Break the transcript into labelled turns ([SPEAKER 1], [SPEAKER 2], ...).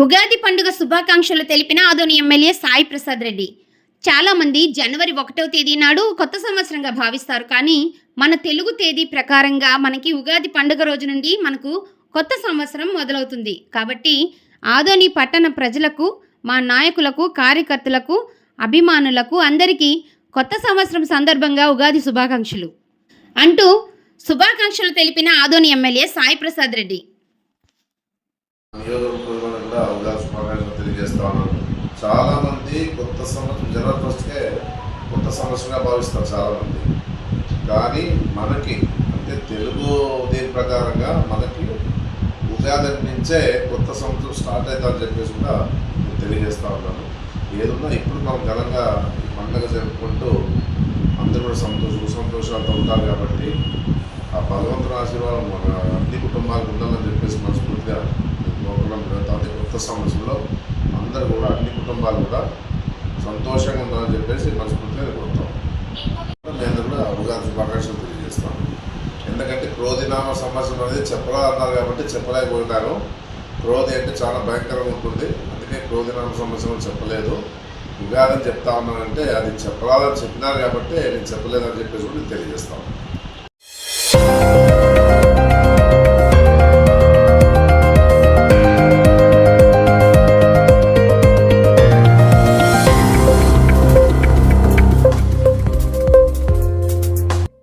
[SPEAKER 1] ఉగాది పండుగ శుభాకాంక్షలు తెలిపిన ఆదోని ఎమ్మెల్యే సాయి ప్రసాద్ రెడ్డి. చాలామంది జనవరి ఒకటవ తేదీ నాడు కొత్త సంవత్సరంగా భావిస్తారు కానీ మన తెలుగు తేదీ ప్రకారంగా మనకి ఉగాది పండుగ రోజు నుండి మనకు కొత్త సంవత్సరం మొదలవుతుంది. కాబట్టి ఆదోని పట్టణ ప్రజలకు మా నాయకులకు కార్యకర్తలకు అభిమానులకు అందరికీ కొత్త సంవత్సరం సందర్భంగా ఉగాది శుభాకాంక్షలు. అంటూ శుభాకాంక్షలు తెలిపిన ఆదోని ఎమ్మెల్యే సాయి ప్రసాద్ రెడ్డి.
[SPEAKER 2] నియోజకవర్గంలో కూడా ఉగాది శుభాకాంక్షలు తెలియజేస్తా ఉన్నాను కొత్త సంవత్సరం జనరల్ ఫస్ట్కే కొత్త సంవత్సరంగా భావిస్తారు చాలామంది. కానీ మనకి అంటే తెలుగు దీని ప్రకారంగా మనకి ఉగాది నుంచే కొత్త సంవత్సరం స్టార్ట్ అవుతుందని చెప్పేసి కూడా నేను తెలియజేస్తూ ఉన్నాను. ఏదన్నా ఇప్పుడు మనం ఘనంగా పండగ పండుగ జరుపుకుంటూ అందరూ కూడా సంతోష సంతోషాలతో ఉంటారు కాబట్టి ఆ భగవంతుని ఆశీర్వాదం మన అన్ని కుటుంబాలకు ఉండాలని చెప్పి కొత్త సంవత్సరంలో అందరూ కూడా అన్ని కుటుంబాలు కూడా సంతోషంగా ఉండాలని చెప్పేసి మనస్ఫూర్తిగా కోరుతాం. నేను కూడా ఉగాది శుభాకాంక్షలు తెలియజేస్తాను. ఎందుకంటే క్రోధినామ సంవత్సరం అనేది చెప్పరాదన్నారు కాబట్టి చెప్పలేకపోయినాను క్రోధి అంటే చాలా భయంకరంగా ఉంటుంది. అందుకే క్రోధినామ సంవత్సరం చెప్పలేదు. ఉగాది అని చెప్తా ఉన్నానంటే అది చెప్పాలని చెప్పినారు కాబట్టి నేను చెప్పలేదని చెప్పేసి కూడా నేను తెలియజేస్తాను.